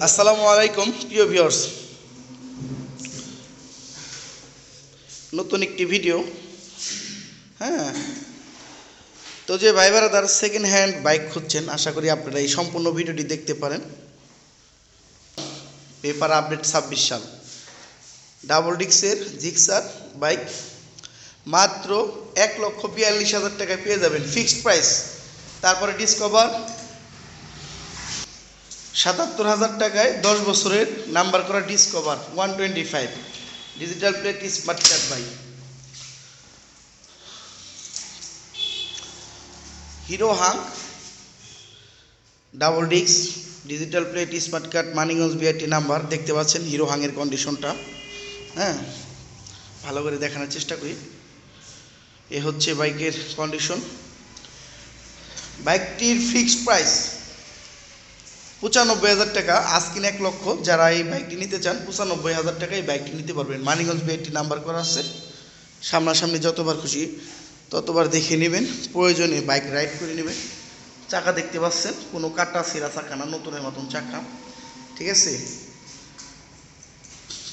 আসসালামু আলাইকুম, প্রিয় ভিউয়ার্স। নতুন একটি ভিডিও হ্যাঁ। তো যে ভাই বারাদার সেকেন্ড হ্যান্ড বাইক খুঁজছেন, আশা করি আপনারা এই সম্পূর্ণ ভিডিওটি দেখতে পারেন। পেপার আপডেট ছাব্বিশ সাল। ডাবল ডিক্সের জিক্সার বাইক মাত্র এক লক্ষ বিয়াল্লিশ হাজার টাকায় পেয়ে যাবেন ফিক্সড প্রাইস তারপরে ডিসকভার সাতাত্তর হাজার টাকায় দশ বছরের নাম্বার করা Discover one twenty five digital plate smart card by Hero Hang double disc digital plate smart card Manikganj BRT number দেখতে পাচ্ছেন হিরো হাংয়ের কন্ডিশনটা হ্যাঁ ভালো করে দেখানোর চেষ্টা করি। এ হচ্ছে বাইকের কন্ডিশন বাইকটির ফিক্সড প্রাইস পঁচানব্বই হাজার টাকা, আজকিন এক লক্ষ, যারা এই বাইকটি নিতে চান, পঁচানব্বই হাজার টাকা এই বাইকটি নিতে পারবেন। মানিগঞ্জ বিআইটি নাম্বার করা আছে। সামনাসামনি যতবার খুশি ততবার দেখে নেবেন। প্রয়োজনে বাইক রাইড করে নেবেন। চাকা দেখতে পাচ্ছেন, কোনো কাটা সেরা চাকা না, নতুনের মতন চাকা। ঠিক আছে?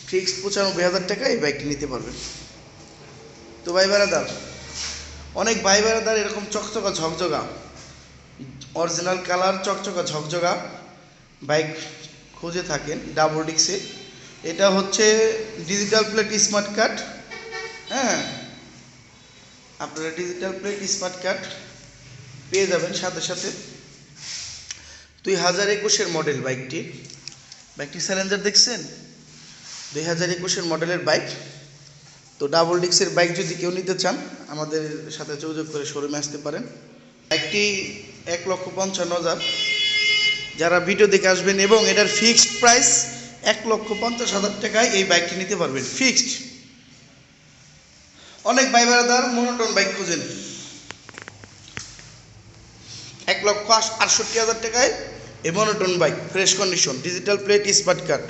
ফিক্সড পঁচানব্বই হাজার টাকা এই বাইকটি নিতে পারবেন। তো ভাই বেড়াদার অনেক ভাই বেড়াদার এরকম চকচকা ঝকঝকা। অরিজিনাল কালার চকচকা ঝকঝকা। বাইক খুঁজে থাকেন, ডাবল ডিক্সে এটা হচ্ছে ডিজিটাল প্লেট স্মার্ট কার্ড হ্যাঁ? আপনারা ডিজিটাল প্লেট স্মার্ট কার্ড পেয়ে যাবেন সাথে সাথে। দুই হাজার একুশের মডেল বাইকটি। বাইকটি স্যালেঞ্জার দেখছেন? দুই হাজার একুশের মডেলের বাইক। তো ডাবল ডিক্সের বাইক যদি কেউ নিতে চান, আমাদের সাথে যোগাযোগ করে শোরুমে আসতে পারেন। একটি এক লক্ষ পঞ্চান্ন হাজার। যারা ভিডিও দেখে আসবেন এবং এটার ফিক্সড প্রাইস এক লক্ষ পঞ্চাশ হাজার টাকায় এই বাইকটি নিতে পারবেন। ফিক্সড অনেক ভাই বেড়াদার মনোটন বাইক খুঁজেন। এক লক্ষ আটষট্টি হাজার টাকায় এই monotone bike fresh condition digital plate smart card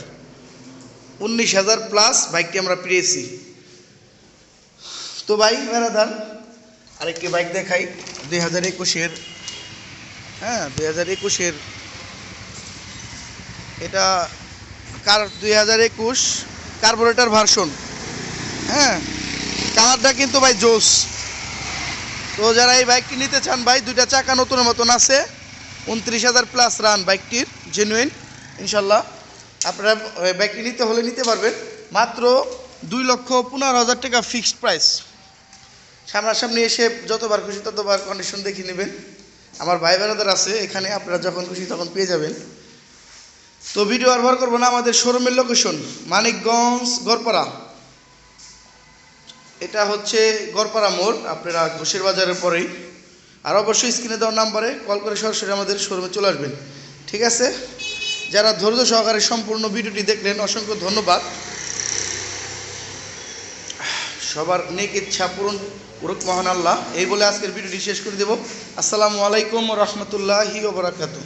উনিশ হাজার প্লাস বাইকটি আমরা পেয়েছি। তো ভাই বেড়াদার আরেকটি বাইক দেখাই, দুই হাজার একুশের। হ্যাঁ দুই হাজার একুশের এটা কার দুই হাজার একুশ কার্বোরেটার ভার্সন হ্যাঁ কালারটা কিন্তু ভাই জোস। তো যারা এই বাইকটি নিতে চান ভাই, দুইটা চাকা নতুনের মতন আছে, উনত্রিশ হাজার প্লাস রান বাইকটির জেনুইন ইনশাল্লাহ। আপনারা বাইকটি নিতে হলে নিতে পারবেন। মাত্র দুই লক্ষ পনেরো হাজার টাকা ফিক্সড প্রাইস সামনাসামনি এসে যতবার খুশি ততবার কন্ডিশন দেখে নেবেন। আমার ভাই বোনেদের আছে, এখানে আপনারা যখন খুশি তখন পেয়ে যাবেন। তো ভিডিও আর করব না, আমাদের শোরুমের লোকেশন মানিকগঞ্জ, গড়পাড়া। এটা হচ্ছে গড়পাড়া মোড়, আপনারা ঘোষের বাজারের পরেই। আর অবশ্যই স্ক্রিনে দেওয়ার নাম্বারে কল করে সরাসরি আমাদের শোরুমে চলে আসবেন। ঠিক আছে? যারা ধৈর্য সহকারে সম্পূর্ণ ভিডিওটি দেখলেন, অসংখ্য ধন্যবাদ। সবার নেক ইচ্ছা পূরণ করুক, মহান আল্লাহ। এই বলে আজকের ভিডিওটি শেষ করে দেব। আসসালামু আলাইকুম রহমতুল্লাহি ওবরাকাতু